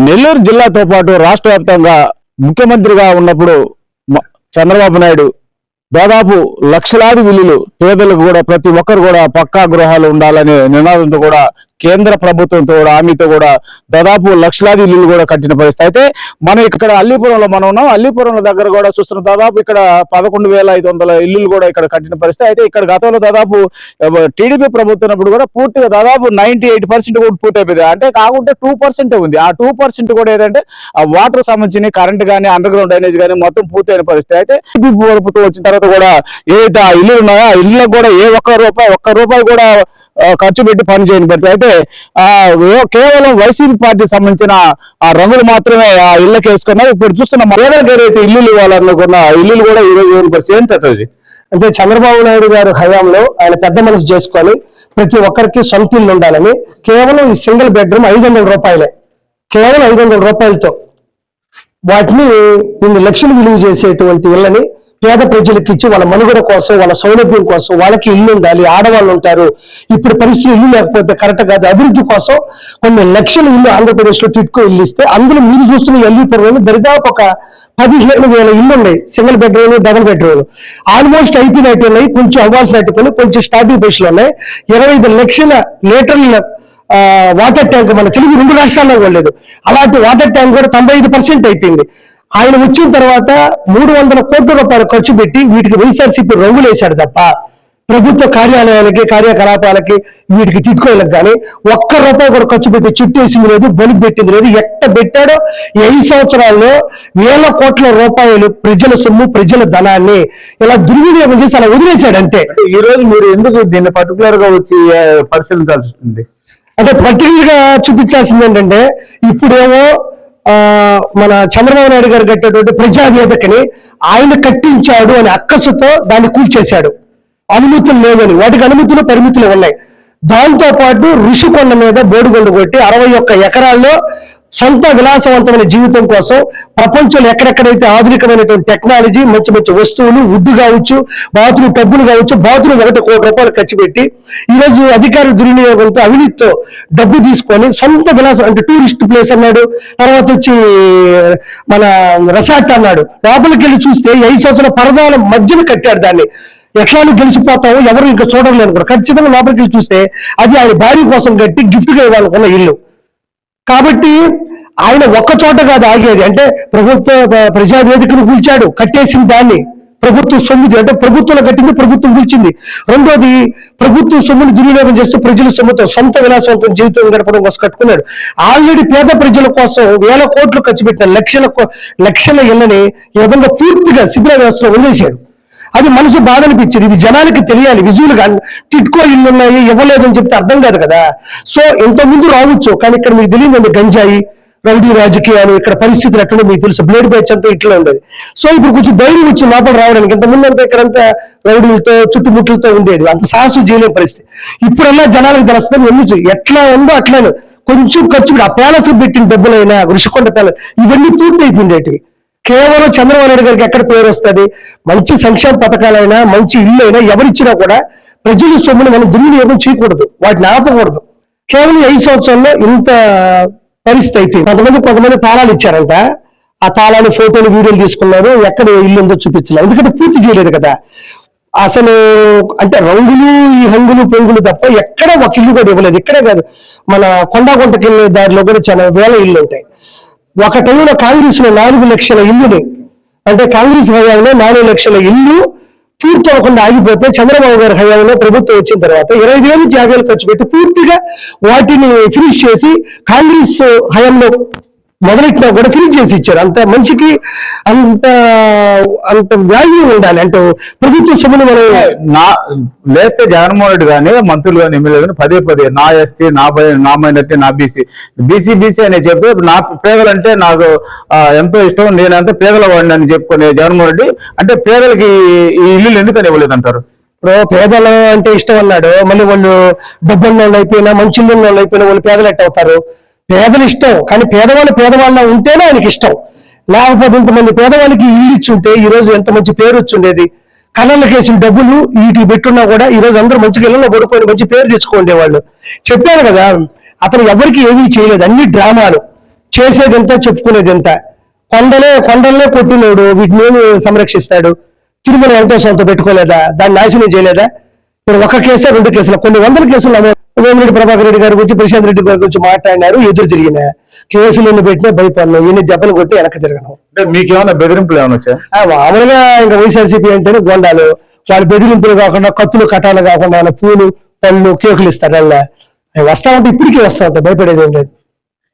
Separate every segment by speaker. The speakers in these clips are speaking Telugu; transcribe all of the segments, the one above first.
Speaker 1: నెల్లూరు జిల్లాతో పాటు రాష్ట్ర వ్యాప్తంగా ముఖ్యమంత్రిగా ఉన్నప్పుడు మ- చంద్రబాబు నాయుడు దాదాపు లక్షలాది విల్లులు పేదలకు కూడా ప్రతి ఒక్కరు కూడా పక్కా గృహాలు ఉండాలనే నినాదంతో కూడా కేంద్ర ప్రభుత్వంతో కూడా ఆమెతో కూడా దాదాపు లక్షలాది ఇల్లులు కూడా కట్టిన పరిస్థితి. అయితే మనం ఇక్కడ అల్లీపురంలో మనం ఉన్నాం. అల్లీపురంలో దగ్గర కూడా చూస్తున్నాం. దాదాపు ఇక్కడ పదకొండు వేల ఐదు వందల ఇల్లులు కూడా ఇక్కడ కట్టిన పరిస్థితి. అయితే ఇక్కడ గతంలో దాదాపు టీడీపీ ప్రభుత్వం కూడా పూర్తిగా దాదాపు నైన్టీ ఎయిట్ పర్సెంట్ కూడా పూర్తి అయిపోయింది అంటే కాకుంటే టూ పర్సెంట్ ఉంది. ఆ టూ పర్సెంట్ కూడా ఏంటంటే ఆ వాటర్ సంబంధించిన కరెంట్ కానీ అండర్ గ్రౌండ్ డ్రైనేజ్ కానీ మొత్తం పూర్తయిన పరిస్థితి. అయితే టీడీపీ ప్రభుత్వం వచ్చిన తర్వాత కూడా ఏదైతే ఆ ఇల్లు ఉన్నాయో? ఆ ఇళ్ళకు కూడా ఏ ఒక్క రూపాయి ఒక్క రూపాయి కూడా ఖర్చు పెట్టి పని చేయని పరిస్థితి. అయితే కేవలం వైసీపీ పార్టీ సంబంధించిన ఆ రంగులు మాత్రమే ఆ ఇళ్ళకి వేసుకున్నారు. ఇప్పుడు చూస్తున్న మర్యాదలకు ఏదైతే ఇల్లులు ఇవ్వాలనుకున్న ఆ ఇల్లులు కూడా ఈ రోజు ఇవ్వని పరిస్థితి
Speaker 2: అంటే చంద్రబాబు నాయుడు గారు హయాంలో ఆయన పెద్ద మనసు చేసుకొని ప్రతి ఒక్కరికి సొంత ఇల్లు ఉండాలని కేవలం ఈ సింగిల్ బెడ్రూమ్ ఐదు వందల రూపాయలే. కేవలం ఐదు వందల రూపాయలతో వాటిని ఇన్ని లక్షలు విలువ చేసేటువంటి ఇళ్ళని పేద ప్రజలకు ఇచ్చి వాళ్ళ మనుగడ కోసం వాళ్ళ సౌలభ్యం కోసం వాళ్ళకి ఇల్లు ఉండాలి ఆడవాళ్ళు ఉంటారు. ఇప్పుడు పరిస్థితులు ఇల్లు లేకపోతే కరెక్ట్ కాదు. అభివృద్ధి కోసం కొన్ని లక్షల ఇల్లు ఆంధ్రప్రదేశ్లో టిట్కో ఇల్లు ఇస్తే అందులో మీరు చూస్తున్న ఎల్ఈ పర్వం దరిదాపు ఒక పదిహేను వేల ఇల్లు ఉన్నాయి. Single bedroom double bedroom. Almost అయిపోయినట్టు ఉన్నాయి. కొంచెం అవ్వాల్సినట్టు కొన్ని కొంచెం స్టార్టింగ్ బేస్లో ఉన్నాయి. ఇరవై ఐదు లక్షల లీటర్ల వాటర్ ట్యాంక్ మన తెలుగు రెండు రాష్ట్రాల్లో కూడా లేదు. అలాంటి వాటర్ ట్యాంక్ కూడా తొంభై ఐదు పర్సెంట్ అయిపోయింది. ఆయన వచ్చిన తర్వాత మూడు వందల కోట్ల రూపాయలు ఖర్చు పెట్టి వీటికి వైఎస్ఆర్సీపీ రంగులు వేశాడు తప్ప ప్రభుత్వ కార్యాలయాలకి కార్యకలాపాలకి వీటికి టిట్కోయిలకు కానీ ఒక్క రూపాయి కూడా ఖర్చు పెట్టి చుట్టేసింది లేదు బలి పెట్టింది లేదు ఎట్ట పెట్టాడో ఐదు సంవత్సరాల్లో వేల కోట్ల రూపాయలు ప్రజల సొమ్ము ప్రజల ధనాన్ని ఇలా దుర్వినియోగం చేసి అలా వదిలేశాడు అంతే.
Speaker 1: అంటే ఈ రోజు మీరు ఎందుకు దీన్ని పర్టికులర్గా వచ్చి పరిశీలించాల్సి ఉంటుంది
Speaker 2: అంటే పర్టికులర్గా చూపించాల్సింది ఏంటంటే ఇప్పుడేమో మన చంద్రబాబు నాయుడు గారు కట్టేటువంటి ప్రజావేదికని ఆయన కట్టించాడు అని అక్కసుతో దాన్ని కూల్చేశాడు. అనుమతులు లేవని వాటికి అనుమతులు పరిమితులు ఉన్నాయి. దాంతో పాటు ఋషికొండ మీద బోడుగొండ కొట్టి అరవై ఒక్క ఎకరాల్లో సొంత విలాసవంతమైన జీవితం కోసం ప్రపంచంలో ఎక్కడెక్కడైతే ఆధునికమైనటువంటి టెక్నాలజీ మంచి మంచి వస్తువులు వుడ్ కావచ్చు బాత్రూమ్ టబ్బులు కావచ్చు బాత్రూమ్ ఒకటి కోటి రూపాయలు ఖర్చు పెట్టి ఈ రోజు అధికార దుర్వినియోగంతో అవినీతితో డబ్బు తీసుకొని సొంత విలాసం అంటే టూరిస్ట్ ప్లేస్ అన్నాడు. తర్వాత వచ్చి మన రెసార్ట్ అన్నాడు. లోపలికి వెళ్ళి చూస్తే ఐదు సంవత్సరాల పరదాల మధ్యన కట్టాడు దాన్ని. ఎట్లా గెలిచిపోతావు ఎవరు ఇంకా చూడలేను కూడా ఖచ్చితంగా లోపలికి వెళ్ళి చూస్తే అది ఆయన భార్య కోసం కట్టి గిఫ్ట్గా ఇవ్వాలనుకున్న ఇల్లు. కాబట్టి ఆయన ఒక్క చోట కాదు ఆగేది. అంటే ప్రభుత్వ ప్రజావేదికను కూల్చాడు కట్టేసిన దాన్ని. ప్రభుత్వ సొమ్ముది అంటే ప్రభుత్వంలో కట్టింది ప్రభుత్వం పిలిచింది రెండోది ప్రభుత్వ సొమ్ముని దుర్వినియోగం చేస్తూ ప్రజల సొమ్ముతో సొంత విలాసవంతం జీవితం గడపడం కోసం కట్టుకున్నాడు. ఆల్రెడీ పేద ప్రజల కోసం వేల కోట్లు ఖర్చు పెట్టిన లక్షల లక్షల ఇళ్ళని ఈ విధంగా పూర్తిగా శిబిర వ్యవస్థలో వదిలేశాడు. అది మనసు బాధ అనిపించింది. ఇది జనాలకి తెలియాలి. విజువల్గా టిట్కో ఇల్లు ఉన్నాయి ఇవ్వలేదు అని చెప్తే అర్థం కాదు కదా. సో ఇంతకు ముందు రావచ్చు. కానీ ఇక్కడ మీకు తెలియదు గంజాయి రౌడీ రాజకీయాలు ఇక్కడ పరిస్థితులు ఎట్లా మీకు తెలుసు. బ్లేడ్ బ్యాచ్ అంతా ఇట్లా ఉండేది. సో ఇప్పుడు కొంచెం ధైర్యం వచ్చి లోపల రావడానికి ఇంత ముందు అంతా ఇక్కడంతా రౌడీలతో చుట్టుముట్లతో ఉండేది. అంత సాహసం చేయలేని పరిస్థితి. ఇప్పుడల్లా జనాలకు తెలుస్తుంది ఎందుకు ఎట్లా ఉందో అట్లానే. కొంచెం ఖర్చు ఆ ప్యాలెస్ పెట్టిన డబ్బులైనా ఋషికొండ ప్యాలెస్ ఇవన్నీ పూర్తి అయిపోయిండేటివి కేవలం చంద్రబాబు నాయుడు గారికి ఎక్కడ పేరు వస్తుంది? మంచి సంక్షేమ పథకాలైనా మంచి ఇల్లు అయినా ఎవరిచ్చినా కూడా ప్రజల సొమ్మును మనం దుర్వినియోగం చేయకూడదు. వాటిని ఆపకూడదు. కేవలం ఐదు సంవత్సరాల్లో ఇంత పరిస్థితి అయిపోయింది కొంతమంది కొంతమంది తాళాలు ఇచ్చారంట. ఆ తాళాలు ఫోటోలు వీడియోలు తీసుకున్నారు. ఎక్కడ ఇల్లు ఉందో చూపించలేదు. ఎందుకంటే పూర్తి చేయలేదు కదా. అసలు అంటే రంగులు ఈ హంగులు పొంగులు తప్ప ఎక్కడ ఒక ఇల్లు కూడా ఇవ్వలేదు. ఇక్కడే కాదు. మన కొండ వెళ్ళే దారిలో కూడా చాలా వేల ఇల్లు ఉంటాయి. ఒక టైంలో కాంగ్రెస్లో నాలుగు లక్షల ఇల్లుని అంటే కాంగ్రెస్ హయాంలో నాలుగు లక్షల ఇల్లు పూర్తి అవ్వకుండా ఆగిపోతే చంద్రబాబు గారి హయాంలో ప్రభుత్వం వచ్చిన తర్వాత ఇరవై ఐదు వేల నుంచి యాభై వేలు ఖర్చు పెట్టి పూర్తిగా వాటిని ఫినిష్ చేసి కాంగ్రెస్ హయాంలో మొదలెట్టినా కూడా ఫినిష్ చేసి ఇచ్చారు. అంత మనిషికి అంత అంత వాల్యూ ఉండాలి. అంటే ప్రభుత్వ సొమ్ముని మనం
Speaker 1: నా లేస్తే జగన్మోహన్ రెడ్డి కానీ మంత్రులు కానీ ఎమ్మెల్యే కానీ పదే పదే నా ఎస్సీ నా నా మైనార్టీ నా బీసీ బీసీ బీసీ అని చెప్పి నా పేదలంటే నాకు ఎంతో ఇష్టం నేనంతా పేదల వాడిని అని చెప్పుకునే జగన్మోహన్ రెడ్డి అంటే పేదలకి ఈ ఇల్లు ఎందుకని ఇవ్వలేదు అంటారు
Speaker 2: ఇప్పుడు పేదలు అంటే ఇష్టం అన్నాడు. మళ్ళీ వాళ్ళు డబ్బున్న వాళ్ళు అయిపోయినా మంచి వాళ్ళు అయిపోయినా వాళ్ళు పేదలు ఎట్ట అవుతారు పేదలు ఇష్టం కానీ పేదవాళ్ళు పేదవాళ్ళ ఉంటేనే ఆయనకి ఇష్టం. లేకపోతే ఇంతమంది పేదవాళ్ళకి ఇల్లు ఇచ్చుంటే ఈరోజు ఈ రోజు ఎంత మంచి పేరు వచ్చుండేది? కళ్ళకి వేసిన డబ్బులు వీటికి పెట్టున్నా కూడా ఈ రోజు అందరూ మంచి ఇళ్ళలో పడుకొని మంచి పేరు తెచ్చుకోండి వాళ్ళు. చెప్పాను కదా అతను ఎవరికి ఏమీ చేయలేదు. అన్ని డ్రామాలు. చేసేదంతా చెప్పుకునేదింత. కొండలే కొండల్లో కొట్టినోడు వీటిని ఏమి సంరక్షిస్తాడు? తిరుమల వెంకటేశ్వరంతో పెట్టుకోలేదా? దాన్ని నాశనం చేయలేదా? ఇప్పుడు ఒక కేసే రెండు కేసులు. కొన్ని వందల కేసులు వేమిరెడ్డి ప్రభాకర్ రెడ్డి గారి గురించి ప్రశాంత్ రెడ్డి గారి గురించి మాట్లాడినారు. ఎదురు తిరిగిన కేసులు ఎన్ని పెట్టినా భయపడను. ఎన్ని దెబ్బలు కొట్టి వెనక్కి తిరగను.
Speaker 1: మీకేమైనా బెదిరింపులు ఏమైనా
Speaker 2: మామూలుగా ఇంకా వైఎస్ఆర్సీపీ అంటేనే గోండాలు. వాళ్ళు బెదిరింపులు కాకుండా కత్తులు కటాలు కాకుండా వాళ్ళ పూలు పళ్ళు కేకులు ఇస్తారు. వాళ్ళ వస్తా ఉంటే ఇప్పటికీ వస్తా ఉంటాయి. భయపడేది ఏం లేదు.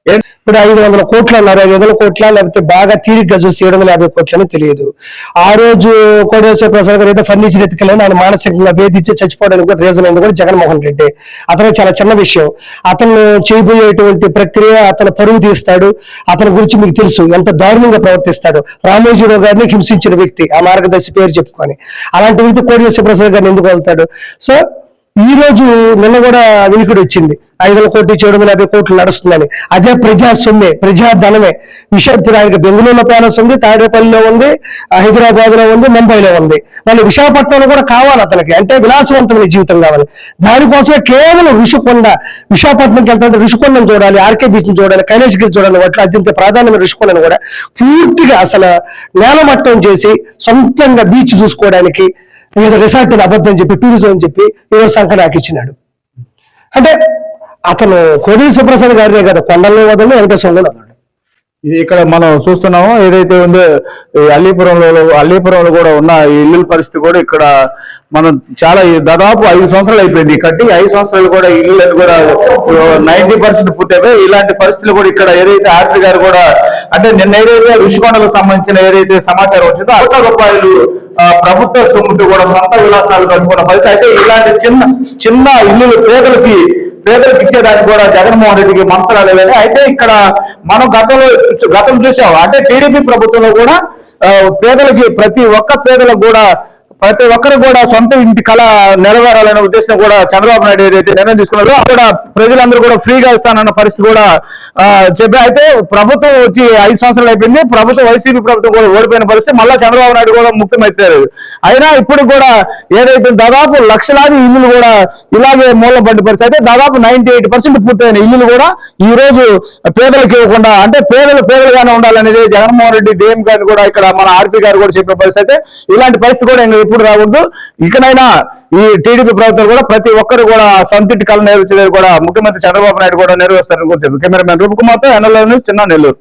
Speaker 2: ఇప్పుడు ఐదు వందల కోట్లు అన్నారు ఐదు వందల కోట్ల లేకపోతే బాగా తీరిగ్గా చూసి ఏడు వందల యాభై కోట్లని తెలియదు. ఆ రోజు కోటేశ్వర ప్రసాద్ గారు ఏదో ఫర్నిచర్ ఎత్తుకెళ్ళని ఆయన మానసికంగా వేధించి చచ్చిపోవడానికి కూడా రీజన్ అయింది కూడా జగన్మోహన్ రెడ్డి. అతను చాలా చిన్న విషయం. అతను చేయబోయేటువంటి ప్రక్రియ అతను పరువు తీస్తాడు. అతని గురించి మీకు తెలుసు ఎంత దారుణంగా ప్రవర్తిస్తాడు. రామోజీరావు గారిని హింసించిన వ్యక్తి ఆ మార్గదర్శి పేరు చెప్పుకొని. అలాంటి వ్యక్తి కోటేశ్వర ప్రసాద్ గారిని ఎందుకు వెళ్తాడు సో ఈ రోజు నిన్న కూడా వినికిడి వచ్చింది. ఐదు వందల కోట్లు ఏడు వందల యాభై కోట్లు నడుస్తుందని. అదే ప్రజా ప్రజాధనమే ప్రజా ఆయనకి బెంగళూరులో ప్యాలెస్ ఉంది తాడేపల్లిలో ఉంది హైదరాబాద్లో ఉంది ముంబైలో ఉంది. మళ్ళీ విశాఖపట్నంలో కూడా కావాలి అతనికి. అంటే విలాసవంతమైన జీవితం కావాలి. దానికోసమే కేవలం ఋషికొండ విశాఖపట్నంకి వెళ్తుంటే ఋషికొండను చూడాలి ఆర్కే బీచ్ చూడాలి కైలాసగిరి చూడాలి వాటిలో అత్యంత ప్రాధాన్యమైన ఋషికొండను కూడా పూర్తిగా అసలు నేలమట్టం చేసి సొంతంగా బీచ్ చూసుకోవడానికి ఏదో రిసార్ట్ అబద్ధం చెప్పి టూరిజం అని చెప్పి ఏదో సంఖ నాకు ఇచ్చినాడు. అంటే అతను కోడి సుప్రసాద్ గారినే కదా కొండల్లో వదలు వెంకటేశ్వరంలో వదలడు
Speaker 1: ఇది ఇక్కడ మనం చూస్తున్నాము ఏదైతే ఉందో అల్లీపురంలో అల్లీపురంలో కూడా ఉన్న ఈ ఇల్లుల పరిస్థితి కూడా ఇక్కడ మనం చాలా దాదాపు ఐదు సంవత్సరాలు అయిపోయింది. కట్టి ఐదు సంవత్సరాలు కూడా ఇల్లు కూడా నైన్టీ పర్సెంట్ పూర్తయిపోయి ఇలాంటి పరిస్థితులు కూడా ఇక్కడ ఏదైతే ఆర్టీ గారు కూడా అంటే నిన్న ఏదైతే ఋషికొండకు సంబంధించిన ఏదైతే సమాచారం వచ్చిందో కోట్ల రూపాయలు ప్రభుత్వ సొమ్ముతో కూడా సొంత విలాసాలు కట్టుకున్న పరిస్థితి. అయితే ఇలాంటి చిన్న చిన్న ఇల్లులు పేదలకి పేదలకు ఇచ్చేదానికి కూడా జగన్మోహన్ రెడ్డికి మనసు రాలేదని. అయితే ఇక్కడ మనం గతంలో గతం చూసాం. అంటే టీడీపీ ప్రభుత్వంలో కూడా పేదలకి ప్రతి ఒక్క పేదలకు కూడా ప్రతి ఒక్కరు కూడా సొంత ఇంటి కళ నెరవేరాలనే ఉద్దేశం కూడా చంద్రబాబు నాయుడు ఏదైతే నిర్ణయం తీసుకున్నారో అక్కడ ప్రజలందరూ కూడా ఫ్రీగా ఇస్తానన్న పరిస్థితి కూడా చెప్పి అయితే ప్రభుత్వం వచ్చి ఐదు సంవత్సరాలు అయిపోయింది. ప్రభుత్వం వైసీపీ ప్రభుత్వం కూడా ఓడిపోయిన పరిస్థితి మళ్ళా చంద్రబాబు నాయుడు కూడా ముఖ్యమైపోయారు. అయినా ఇప్పుడు కూడా ఏదైతే దాదాపు లక్షలాది ఇల్లులు కూడా ఇలాగే మూలపడ్డ పరిస్థితి. అయితే దాదాపు నైన్టీ ఎయిట్ పర్సెంట్ పూర్తయిన ఇల్లులు కూడా ఈ రోజు పేదలకు ఇవ్వకుండా అంటే పేదలు పేదలుగానే ఉండాలనేది జగన్మోహన్ రెడ్డి డిఎం గారు కూడా ఇక్కడ మన ఆర్పీ గారు కూడా చెప్పిన పరిస్థితి. అయితే ఇలాంటి పరిస్థితి కూడా ఎప్పుడు రాకూడదు. ఇకనైనా ఈ టీడీపీ ప్రభుత్వం కూడా ప్రతి ఒక్కరు కూడా సొంతింటి కళ నెరవేర్చేది కూడా ముఖ్యమంత్రి చంద్రబాబు నాయుడు కూడా నెరవేరుస్తారని కూడా చెప్పారు. కెమెరామెన్ రూపకుమార్తో ఎన్ఎల్ఏ న్యూస్ చిన్న నెల్లూరు.